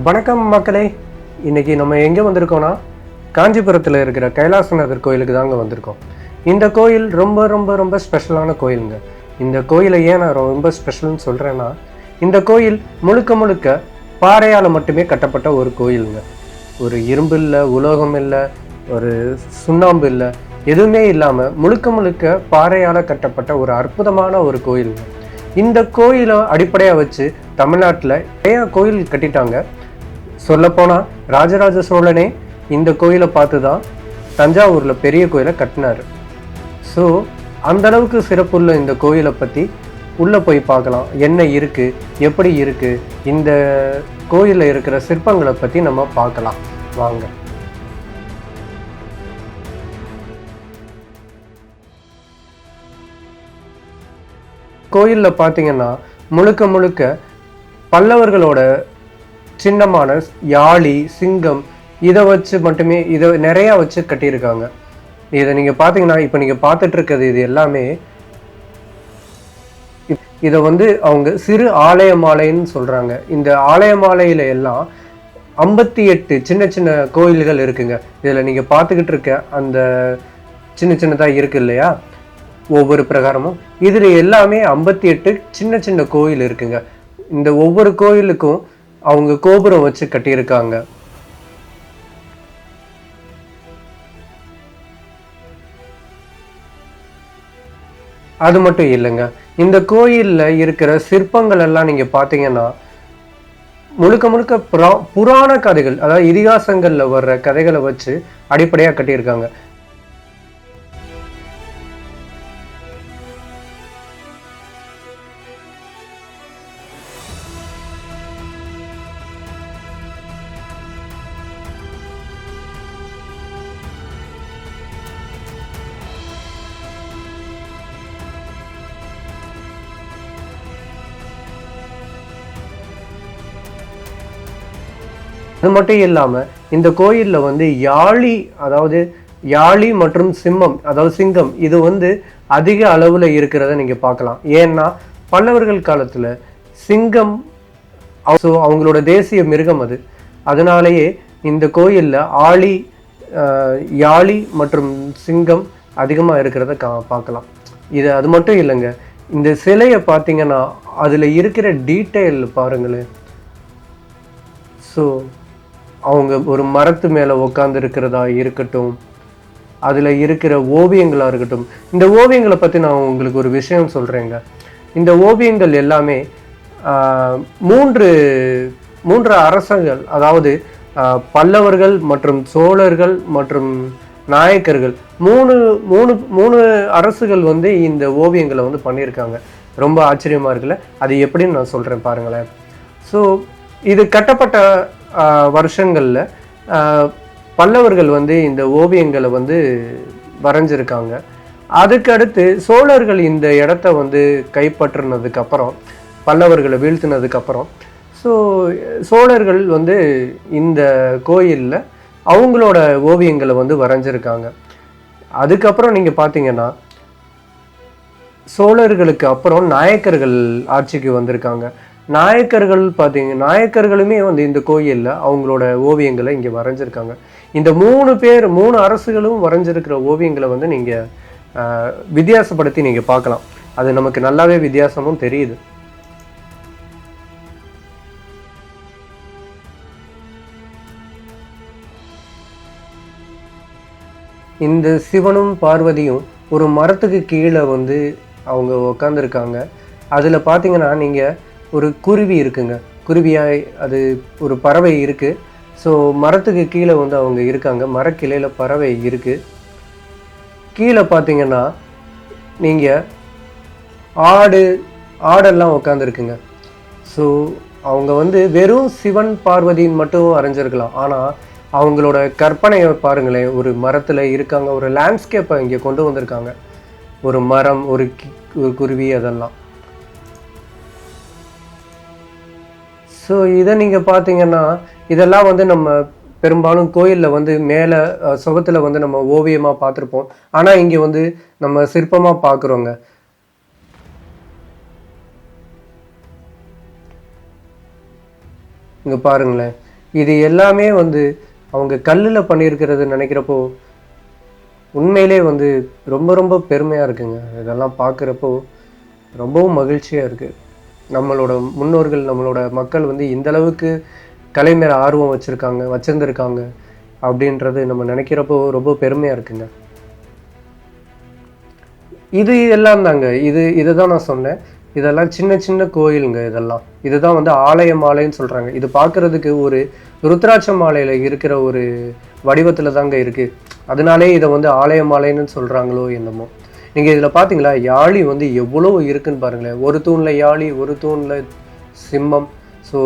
வணக்கம் மக்களே. இன்னைக்கு நம்ம எங்கே வந்திருக்கோம்னா காஞ்சிபுரத்தில் இருக்கிற கைலாசநாதர் கோயிலுக்கு தாங்க வந்திருக்கோம். இந்த கோயில் ரொம்ப ரொம்ப ரொம்ப ஸ்பெஷலான கோயிலுங்க. இந்த கோயிலை ஏன் நான் ரொம்ப ஸ்பெஷல்னு சொல்கிறேன்னா இந்த கோயில் முழுக்க முழுக்க பாறையால் மட்டுமே கட்டப்பட்ட ஒரு கோயிலுங்க. ஒரு இரும்பு இல்லை உலோகம் இல்லை ஒரு சுண்ணாம்பு இல்லை எதுவுமே இல்லாமல் முழுக்க முழுக்க பாறையால் கட்டப்பட்ட ஒரு அற்புதமான ஒரு கோயிலுங்க. இந்த கோயிலை அடிப்படையாக வச்சு தமிழ்நாட்டில் நிறையா கோயில் கட்டிட்டாங்க. சொல்லப்போனால் ராஜராஜ சோழனே இந்த கோயிலை பார்த்து தான் தஞ்சாவூரில் பெரிய கோயிலை கட்டினார். ஸோ அந்தளவுக்கு சிறப்புள்ள இந்த கோயிலை பற்றி உள்ளே போய் பார்க்கலாம். என்ன இருக்குது எப்படி இருக்குது இந்த கோயிலில் இருக்கிற சிற்பங்களை பற்றி நம்ம பார்க்கலாம். வாங்க. கோயிலில் பார்த்தீங்கன்னா முழுக்க முழுக்க பல்லவர்களோட சின்னமான யாழி சிங்கம் இதை வச்சு மட்டுமே இதை நிறையா வச்சு கட்டியிருக்காங்க. இதை நீங்கள் பார்த்தீங்கன்னா இப்போ நீங்கள் பார்த்துட்டு இருக்கிறது இது எல்லாமே இதை வந்து அவங்க சிறு ஆலயமாலைன்னு சொல்கிறாங்க இந்த ஆலய மாலையில எல்லாம் ஐம்பத்தி எட்டு சின்ன சின்ன கோயில்கள் இருக்குங்க. இதில் நீங்கள் பார்த்துக்கிட்டு இருக்க அந்த சின்ன சின்னதாக இருக்கு இல்லையா? ஒவ்வொரு பிரகாரமும். இதில் எல்லாமே ஐம்பத்தி எட்டு சின்ன சின்ன கோயில் இருக்குங்க. இந்த ஒவ்வொரு கோயிலுக்கும் அவங்க கோபுரம் வச்சு கட்டியிருக்காங்க. அது மட்டும் இல்லைங்க. இந்த கோயில்ல இருக்கிற சிற்பங்கள் எல்லாம் நீங்க பார்த்தீங்கன்னா முழுக்க முழுக்க புரா புராண கதைகள் அதாவது இதிகாசங்கள்ல வர்ற கதைகளை வச்சு அடிப்படையா கட்டியிருக்காங்க. அது மட்டும் இல்லாமல் இந்த கோயிலில் வந்து யாழி அதாவது யாழி மற்றும் சிம்மம் அதாவது சிங்கம் இது வந்து அதிக அளவில் இருக்கிறத நீங்கள் பார்க்கலாம். ஏன்னா பல்லவர்கள் காலத்தில் சிங்கம் ஸோ அவங்களோட தேசிய மிருகம் அது. அதனாலேயே இந்த கோயிலில் ஆழி யாழி மற்றும் சிங்கம் அதிகமாக இருக்கிறத கா பார்க்கலாம். இது அது மட்டும் இல்லைங்க. இந்த சிலையை பார்த்தீங்கன்னா அதில் இருக்கிற டீட்டெயில் பாருங்களேன். ஸோ அவங்க ஒரு மரத்து மேலே உட்காந்து இருக்கிறதா இருக்கட்டும் அதில் இருக்கிற ஓவியங்களாக இருக்கட்டும். இந்த ஓவியங்களை பற்றி நான் உங்களுக்கு ஒரு விஷயம் சொல்கிறேங்க இந்த ஓவியங்கள் எல்லாமே மூன்று மூன்று அரசர்கள் அதாவது பல்லவர்கள் மற்றும் சோழர்கள் மற்றும் நாயக்கர்கள் மூணு மூணு மூணு அரசுகள் வந்து இந்த ஓவியங்களை வந்து பண்ணியிருக்காங்க. ரொம்ப ஆச்சரியமாக இருக்குல்ல? அது எப்படின்னு நான் சொல்கிறேன் பாருங்களேன். ஸோ இது கட்டப்பட்ட வருஷங்களில் பல்லவர்கள் வந்து இந்த ஓவியங்களை வந்து வரைஞ்சிருக்காங்க. அதுக்கடுத்து சோழர்கள் இந்த இடத்த வந்து கைப்பற்றினதுக்கப்புறம் பல்லவர்களை வீழ்த்தினதுக்கப்புறம் ஸோ சோழர்கள் வந்து இந்த கோயிலில் அவங்களோட ஓவியங்களை வந்து வரைஞ்சிருக்காங்க. அதுக்கப்புறம் நீங்கள் பார்த்தீங்கன்னா சோழர்களுக்கு அப்புறம் நாயக்கர்கள் ஆட்சிக்கு வந்திருக்காங்க. நாயக்கர்கள் பார்த்தீங்க நாயக்கர்களுமே வந்து இந்த கோயிலில் அவங்களோட ஓவியங்களை இங்கே வரைஞ்சிருக்காங்க. இந்த மூணு பேர் மூணு அரசுகளும் வரைஞ்சிருக்கிற ஓவியங்களை வந்து நீங்கள் வித்தியாசப்படுத்தி நீங்கள் பார்க்கலாம். அது நமக்கு நல்லாவே வித்தியாசமும் தெரியுது. இந்த சிவனும் பார்வதியும் ஒரு மரத்துக்கு கீழே வந்து அவங்க உக்காந்துருக்காங்க. அதில் பார்த்தீங்கன்னா நீங்கள் ஒரு குருவி இருக்குங்க. குருவியாய் அது ஒரு பறவை இருக்குது ஸோ மரத்துக்கு கீழே வந்து அவங்க இருக்காங்க. மரக்கிளையில் பறவை இருக்குது கீழே பார்த்தீங்கன்னா நீங்கள் ஆடு ஆடெல்லாம் உட்காந்துருக்குங்க ஸோ அவங்க வந்து வெறும் சிவன் பார்வதியின் மட்டும் வரைஞ்சிருக்கலாம் ஆனால் அவங்களோட கற்பனையை பாருங்களேன். ஒரு மரத்தில் இருக்காங்க. ஒரு லேண்ட்ஸ்கேப்பை இங்கே கொண்டு வந்திருக்காங்க. ஒரு மரம் ஒரு ஒரு குருவி அதெல்லாம். ஸோ இதை நீங்கள் பார்த்தீங்கன்னா இதெல்லாம் வந்து நம்ம பெரும்பாலும் கோயிலில் வந்து மேலே சுகத்தில் வந்து நம்ம ஓவியமாக பார்த்துருப்போம். ஆனால் இங்கே வந்து நம்ம சிற்பமாக பார்க்குறோங்க. இங்கே பாருங்களேன். இது எல்லாமே வந்து அவங்க கல்லில் பண்ணியிருக்கிறது நினைக்கிறப்போ உண்மையிலே வந்து ரொம்ப ரொம்ப பெருமையாக இருக்குங்க. இதெல்லாம் பார்க்குறப்போ ரொம்பவும் மகிழ்ச்சியாக இருக்குது நம்மளோட முன்னோர்கள் நம்மளோட மக்கள் வந்து இந்த அளவுக்கு கலை மேல ஆர்வம் வச்சுருக்காங்க வச்சுருந்துருக்காங்க அப்படின்றது நம்ம நினைக்கிறப்போ ரொம்ப பெருமையாக இருக்குங்க. இது எல்லாம் தாங்க. இது இதை தான் நான் சொன்னேன். இதெல்லாம் சின்ன சின்ன கோயிலுங்க இதெல்லாம். இதுதான் வந்து ஆலய மாலைன்னு சொல்கிறாங்க இது பார்க்குறதுக்கு ஒரு ருத்ராட்ச மாலையில் இருக்கிற ஒரு வடிவத்தில் தாங்க இருக்குது அதனாலே இதை வந்து ஆலய மாலைன்னு சொல்கிறாங்களோ என்னமோ. நீங்கள் இதில் பார்த்தீங்களா யாழி வந்து எவ்வளோ இருக்குன்னு பாருங்களேன். ஒரு தூணில் யாழி ஒரு தூணில் சிம்மம். ஸோ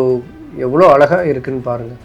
எவ்வளோ அழகாக இருக்குன்னு பாருங்கள்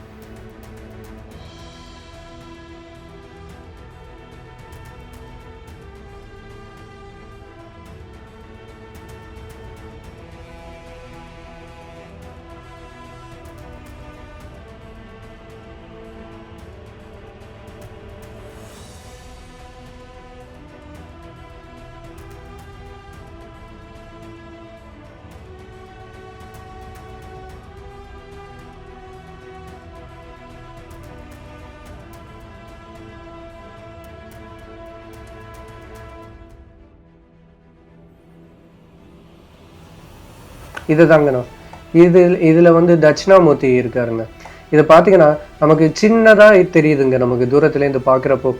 இது தாங்கண்ணா இது இதில் வந்து தட்சிணாமூர்த்தி இருக்காருங்க. இதை பார்த்தீங்கன்னா நமக்கு சின்னதாக தெரியுதுங்க நமக்கு தூரத்துலேருந்து பார்க்குறப்போ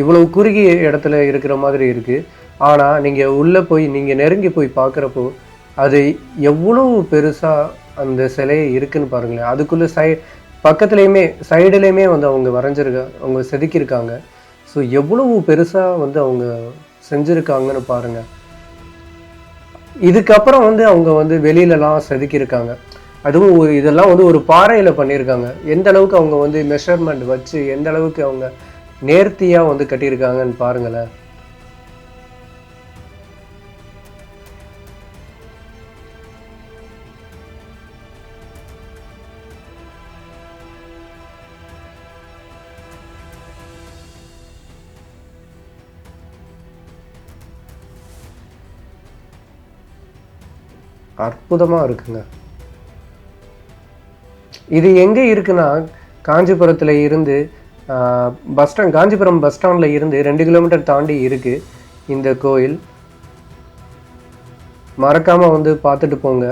இவ்வளோ குறுகிய இடத்துல இருக்கிற மாதிரி இருக்குது ஆனால் நீங்கள் உள்ளே போய் நீங்கள் நெருங்கி போய் பார்க்குறப்போ அது எவ்வளவு பெருசாக அந்த சிலை இருக்குன்னு பாருங்களேன். அதுக்குள்ளே சை பக்கத்துலேயுமே சைடுலேயுமே வந்து அவங்க வரைஞ்சிருக்க அவங்க செதுக்கியிருக்காங்க. ஸோ எவ்வளவு பெருசாக வந்து அவங்க செஞ்சுருக்காங்கன்னு பாருங்கள் இதுக்கப்புறம் வந்து அவங்க வந்து வெளியிலலாம் செதுக்கியிருக்காங்க. அதுவும் ஒரு இதெல்லாம் வந்து ஒரு பாறையில் பண்ணியிருக்காங்க. எந்த அளவுக்கு அவங்க வந்து மெஷர்மெண்ட் வச்சு எந்த அளவுக்கு அவங்க நேர்த்தியாக வந்து கட்டியிருக்காங்கன்னு பாருங்களேன். அற்புதமாக இருக்குங்க. இது எங்கே இருக்குன்னா காஞ்சிபுரத்தில் இருந்து பஸ் ஸ்டாண்ட் காஞ்சிபுரம் பஸ் ஸ்டாண்டில் இருந்து ரெண்டு கிலோமீட்டர் தாண்டி இருக்குது இந்த கோயில். மறக்காமல் வந்து பார்த்துட்டு போங்க.